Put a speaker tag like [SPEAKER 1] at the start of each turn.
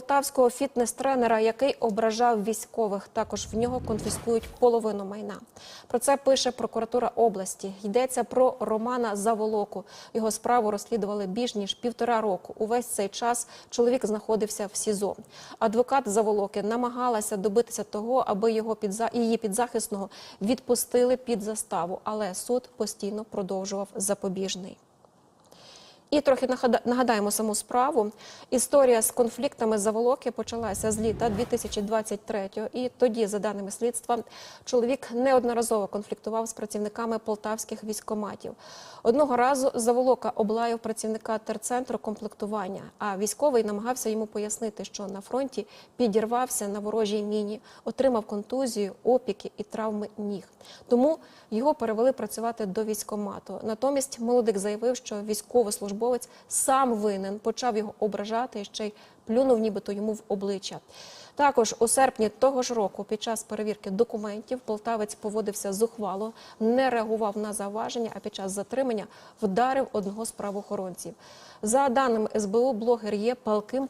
[SPEAKER 1] полтавського фітнес-тренера, який ображав військових. Також в нього конфіскують половину майна. Про це пише прокуратура області. Йдеться про Романа Заволоку. Його справу розслідували більш ніж півтора року. Увесь цей час чоловік знаходився в СІЗО. Адвокат Заволоки намагалася добитися того, аби його підза... її підзахисного відпустили під заставу, але суд постійно продовжував запобіжний. І трохи нагада- нагадаємо саму справу. Історія з конфліктами Заволоки почалася з літа 2023-го. І тоді, за даними слідства, чоловік неодноразово конфліктував з працівниками полтавських військоматів. Одного разу Заволока облаяв працівника терцентру комплектування, а військовий намагався йому пояснити, що на фронті підірвався на ворожій міні, отримав контузію, опіки і травми ніг. Тому його перевели працювати до військомату. Натомість молодик заявив, що військовослужбовець сам винен, почав його ображати і ще й плюнув нібито йому в обличчя. Також у серпні того ж року, під час перевірки документів, полтавець поводився зухвало, не реагував на заваження, а під час затримання вдарив одного з правоохоронців. За даними СБУ, блогер є палким